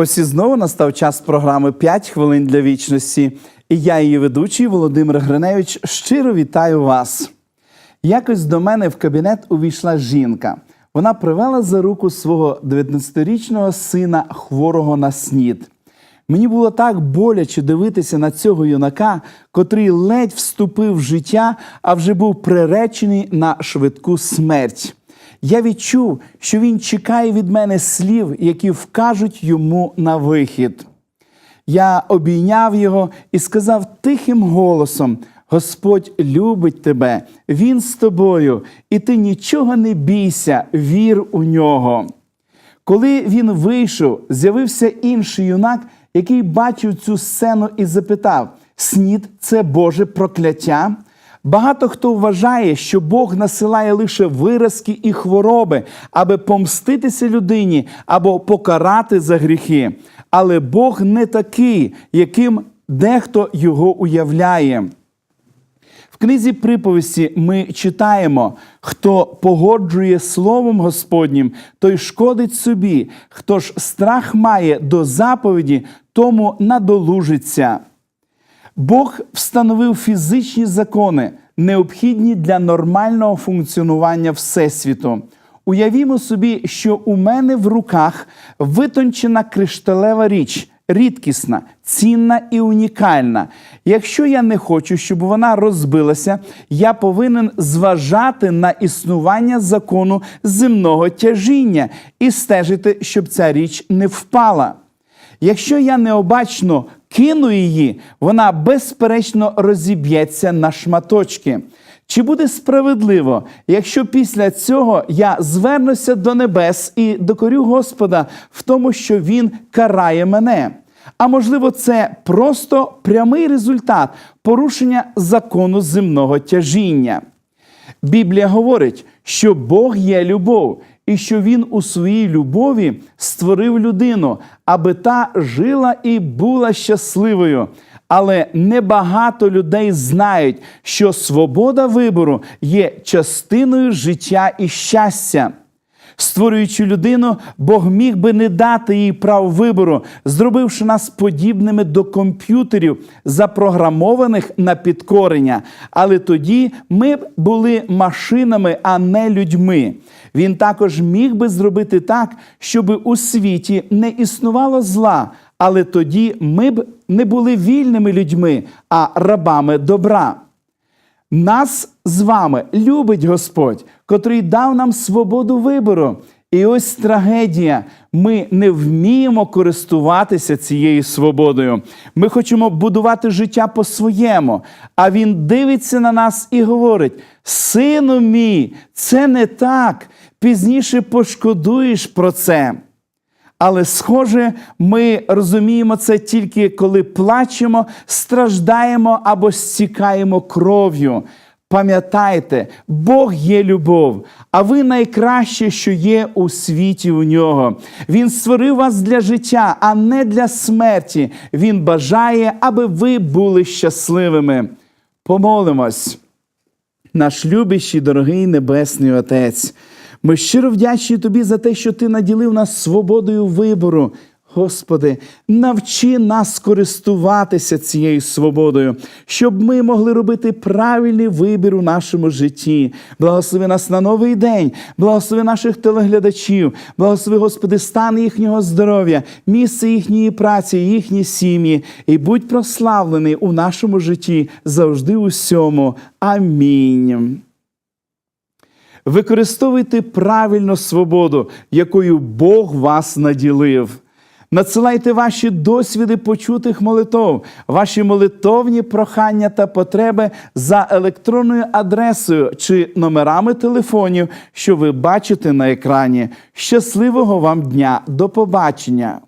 Ось і знову настав час програми «5 хвилин для вічності. І я, її ведучий Володимир Гриневич, щиро вітаю вас. Якось до мене в кабінет увійшла жінка. Вона привела за руку свого 19-річного сина, хворого на снід. Мені було так боляче дивитися на цього юнака, котрий ледь вступив в життя, а вже був приречений на швидку смерть. Я відчув, що він чекає від мене слів, які вкажуть йому на вихід. Я обійняв його і сказав тихим голосом: Господь любить тебе, Він з тобою, і ти нічого не бійся, вір у нього. Коли він вийшов, з'явився інший юнак, який бачив цю сцену і запитав: Снід це Боже прокляття? Багато хто вважає, що Бог насилає лише виразки і хвороби, аби помститися людині або покарати за гріхи. Але Бог не такий, яким дехто його уявляє. В книзі приповісті ми читаємо: хто погоджує словом Господнім, той шкодить собі, хто ж страх має до заповіді, тому надолужиться. Бог встановив фізичні закони, необхідні для нормального функціонування Всесвіту. Уявімо собі, що у мене в руках витончена кришталева річ, рідкісна, цінна і унікальна. Якщо я не хочу, щоб вона розбилася, я повинен зважати на існування закону земного тяжіння і стежити, щоб ця річ не впала. Якщо я необачно кину її, вона безперечно розіб'ється на шматочки. Чи буде справедливо, якщо після цього я звернуся до небес і докорю Господа в тому, що Він карає мене? А можливо, це просто прямий результат порушення закону земного тяжіння. Біблія говорить, що Бог є любов, і що Він у своїй любові створив людину, аби та жила і була щасливою. Але небагато людей знають, що свобода вибору є частиною життя і щастя. Створюючи людину, Бог міг би не дати їй прав вибору, зробивши нас подібними до комп'ютерів, запрограмованих на підкорення. Але тоді ми б були машинами, а не людьми. Він також міг би зробити так, щоб у світі не існувало зла, але тоді ми б не були вільними людьми, а рабами добра. Нас з вами любить Господь, котрий дав нам свободу вибору. І ось трагедія. Ми не вміємо користуватися цією свободою. Ми хочемо будувати життя по-своєму. А він дивиться на нас і говорить: Сину мій, це не так. Пізніше пошкодуєш про це. Але, схоже, ми розуміємо це тільки коли плачемо, страждаємо або стікаємо кров'ю. Пам'ятайте, Бог є любов, а ви найкраще, що є у світі у нього. Він створив вас для життя, а не для смерті. Він бажає, аби ви були щасливими. Помолимось. Наш любящий, дорогий Небесний Отець. Ми щиро вдячні Тобі за те, що Ти наділив нас свободою вибору. Господи, навчи нас користуватися цією свободою, щоб ми могли робити правильний вибір у нашому житті. Благослови нас на новий день, благослови наших телеглядачів, благослови, Господи, стан їхнього здоров'я, місце їхньої праці, їхні сім'ї, і будь прославлений у нашому житті завжди усьому. Амінь. Використовуйте правильно свободу, якою Бог вас наділив. Надсилайте ваші досвіди почутих молитов, ваші молитовні прохання та потреби за електронною адресою чи номерами телефонів, що ви бачите на екрані. Щасливого вам дня! До побачення!